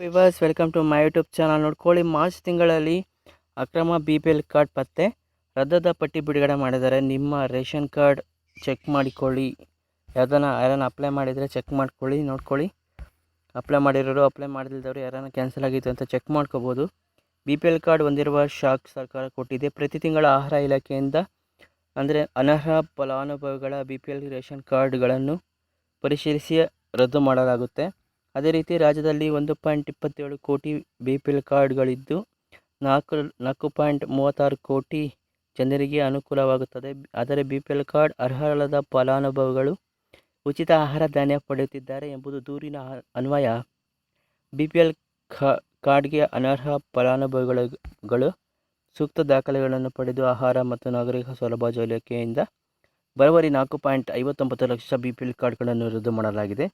Viewers welcome to my YouTube channel ನೋಡ್ಕೊಳ್ಳಿ March ತಿಂಗಳಲ್ಲಿ ಅಕ್ರಮ ಬಿ ಪಿ ಎಲ್ ಕಾರ್ಡ್ ಪತ್ತೆ. ರದ್ದದ ಪಟ್ಟಿ ಬಿಡುಗಡೆ ಮಾಡಿದ್ದಾರೆ. ನಿಮ್ಮ ರೇಷನ್ ಕಾರ್ಡ್ ಚೆಕ್ ಮಾಡಿಕೊಳ್ಳಿ. ಯಾವ್ದಾನ ಯಾರನ್ನ ಅಪ್ಲೈ ಮಾಡಿದರೆ ಚೆಕ್ ಮಾಡ್ಕೊಳ್ಳಿ, ನೋಡ್ಕೊಳ್ಳಿ. ಅಪ್ಲೈ ಮಾಡಿರೋರು ಅಪ್ಲೈ ಮಾಡಿಲ್ದವರು ಯಾರನ್ನ ಕ್ಯಾನ್ಸಲ್ ಆಗಿತ್ತು ಅಂತ ಚೆಕ್ ಮಾಡ್ಕೋಬೋದು. ಬಿ ಪಿ ಎಲ್ ಕಾರ್ಡ್ ಹೊಂದಿರುವ ಶಾಕ್ ಸರ್ಕಾರ ಕೊಟ್ಟಿದೆ. ಪ್ರತಿ ತಿಂಗಳ ಆಹಾರ ಇಲಾಖೆಯಿಂದ ಅಂದರೆ ಅನರ್ಹ ಫಲಾನುಭವಿಗಳ ಬಿ ಪಿ ಎಲ್ ರೇಷನ್ ಕಾರ್ಡ್ಗಳನ್ನು ಪರಿಶೀಲಿಸಿ ರದ್ದು ಮಾಡಲಾಗುತ್ತೆ. ಅದೇ ರೀತಿ ರಾಜ್ಯದಲ್ಲಿ ಒಂದು ಪಾಯಿಂಟ್ ಇಪ್ಪತ್ತೇಳು ಕೋಟಿ ಬಿ ಪಿ ಎಲ್ ಕಾರ್ಡ್ಗಳಿದ್ದು, ನಾಲ್ಕು ನಾಲ್ಕು ಪಾಯಿಂಟ್ ಮೂವತ್ತಾರು ಕೋಟಿ ಜನರಿಗೆ ಅನುಕೂಲವಾಗುತ್ತದೆ. ಆದರೆ ಬಿ ಪಿ ಎಲ್ ಕಾರ್ಡ್ ಅರ್ಹರಲ್ಲದ ಫಲಾನುಭವಿಗಳು ಉಚಿತ ಆಹಾರ ಧಾನ್ಯ ಪಡೆಯುತ್ತಿದ್ದಾರೆ ಎಂಬುದು ದೂರಿನ ಅನ್ವಯ. ಬಿ ಪಿ ಎಲ್ ಕಾರ್ಡ್ಗೆ ಅನರ್ಹ ಫಲಾನುಭವಿಗಳು ಸೂಕ್ತ ದಾಖಲೆಗಳನ್ನು ಪಡೆದು ಆಹಾರ ಮತ್ತು ನಾಗರಿಕ ಸೌಲಭ್ಯ ಇಲಾಖೆಯಿಂದ ಬರೋಬ್ಬರಿ ನಾಲ್ಕು ಪಾಯಿಂಟ್ ಐವತ್ತೊಂಬತ್ತು ಲಕ್ಷ ಬಿ ಪಿ ಎಲ್ ಕಾರ್ಡ್ಗಳನ್ನು ರದ್ದು ಮಾಡಲಾಗಿದೆ.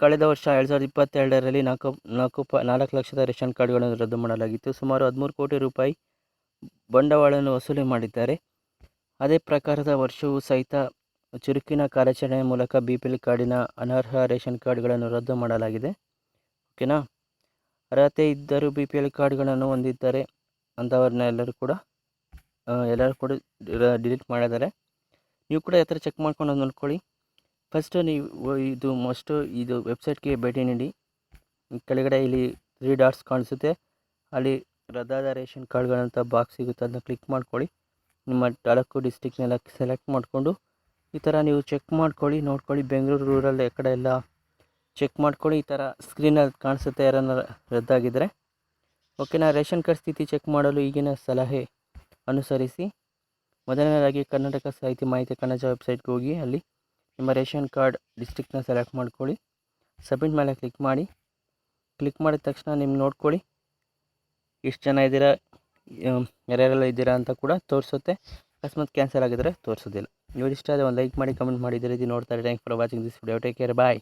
ಕಳೆದ ವರ್ಷ ಎರಡು ಸಾವಿರದ ಇಪ್ಪತ್ತೆರಡರಲ್ಲಿ ನಾಲ್ಕು ನಾಲ್ಕು ಪ, ನಾಲ್ಕು ಲಕ್ಷದ ರೇಷನ್ ಕಾರ್ಡ್ಗಳನ್ನು ರದ್ದು ಮಾಡಲಾಗಿತ್ತು. ಸುಮಾರು ಹದಿಮೂರು ಕೋಟಿ ರೂಪಾಯಿ ಬಂಡವಾಳವನ್ನು ವಸೂಲಿ ಮಾಡಿದ್ದಾರೆ. ಅದೇ ಪ್ರಕಾರದ ವರ್ಷವೂ ಸಹಿತ ಚುರುಕಿನ ಕಾರ್ಯಾಚರಣೆ ಮೂಲಕ ಬಿ ಪಿ ಎಲ್ ಕಾರ್ಡಿನ ಅನರ್ಹ ರೇಷನ್ ಕಾರ್ಡ್ಗಳನ್ನು ರದ್ದು ಮಾಡಲಾಗಿದೆ. ಓಕೆನಾ? ಅರ್ಹತೆ ಇದ್ದರೂ ಬಿ ಪಿ ಎಲ್ ಕಾರ್ಡ್ಗಳನ್ನು ಹೊಂದಿದ್ದಾರೆ ಅಂಥವ್ರನ್ನ ಎಲ್ಲರೂ ಕೂಡ ಎಲ್ಲರೂ ಕೂಡ ಡಿಲೀಟ್ ಮಾಡಿದ್ದಾರೆ. ನೀವು ಕೂಡ ಥರ ಚೆಕ್ ಮಾಡ್ಕೊಂಡು ನೋಡ್ಕೊಳ್ಳಿ. ಫಸ್ಟು ನೀವು ಇದು ಮಸ್ಟು ಇದು ವೆಬ್ಸೈಟ್ಗೆ ಭೇಟಿ ನೀಡಿ. ಕೆಳಗಡೆ ಇಲ್ಲಿ ತ್ರೀ ಡಾಟ್ಸ್ ಕಾಣಿಸುತ್ತೆ. ಅಲ್ಲಿ ರದ್ದಾದ ರೇಷನ್ ಕಾರ್ಡ್ಗಳಂತ ಬಾಕ್ಸ್ ಸಿಗುತ್ತೆ. ಅದನ್ನ ಕ್ಲಿಕ್ ಮಾಡ್ಕೊಳ್ಳಿ. ನಿಮ್ಮ ತಾಲೂಕು ಡಿಸ್ಟಿಕ್ನೆಲ್ಲ ಸೆಲೆಕ್ಟ್ ಮಾಡಿಕೊಂಡು, ಈ ಥರ ನೀವು ಚೆಕ್ ಮಾಡ್ಕೊಳ್ಳಿ. ನೋಡ್ಕೊಳ್ಳಿ. ಬೆಂಗಳೂರು ರೂರಲ್ ಈ ಕಡೆ ಎಲ್ಲ ಚೆಕ್ ಮಾಡ್ಕೊಳ್ಳಿ. ಈ ಥರ ಸ್ಕ್ರೀನಲ್ಲಿ ಕಾಣಿಸುತ್ತೆ ಯಾರನ್ನ ರದ್ದಾಗಿದ್ದರೆ ಓಕೆನಾ ರೇಷನ್ ಕಾರ್ಡ್ ಸ್ಥಿತಿ ಚೆಕ್ ಮಾಡಲು ಈಗಿನ ಸಲಹೆ ಅನುಸರಿಸಿ. ಮೊದಲನೇದಾಗಿ ಕರ್ನಾಟಕ ಸಾಹಿತ್ಯ ಮಾಹಿತಿ ಕನ್ನಡ ವೆಬ್ಸೈಟ್ಗೆ ಹೋಗಿ ಅಲ್ಲಿ ನಿಮ್ಮ ರೇಷನ್ ಕಾರ್ಡ್ ಡಿಸ್ಟಿಕ್ನ ಸೆಲೆಕ್ಟ್ ಮಾಡ್ಕೊಳ್ಳಿ. ಸಬ್ಮಿಟ್ ಮೇಲೆ ಕ್ಲಿಕ್ ಮಾಡಿ. ಕ್ಲಿಕ್ ಮಾಡಿದ ತಕ್ಷಣ ನಿಮ್ಮ ನೋಡ್ಕೊಳ್ಳಿ. ಎಷ್ಟು ಜನ ಇದ್ದೀರಾ ಯಾರ್ಯಾರೆಲ್ಲ ಇದ್ದೀರಾ ಅಂತ ಕೂಡ ತೋರಿಸುತ್ತೆ. ಅಕಸ್ಮಾತ್ ಕ್ಯಾನ್ಸಲ್ ಆಗಿದ್ರೆ ತೋರಿಸೋದಿಲ್ಲ. ನೀವು ಇಷ್ಟ ಆದರೆ ಒಂದು ಲೈಕ್ ಮಾಡಿ, ಕಮೆಂಟ್ ಮಾಡಿ. ಇದು ರೀತಿ ನೋಡ್ತಾರೆ thank for watching this video take care bye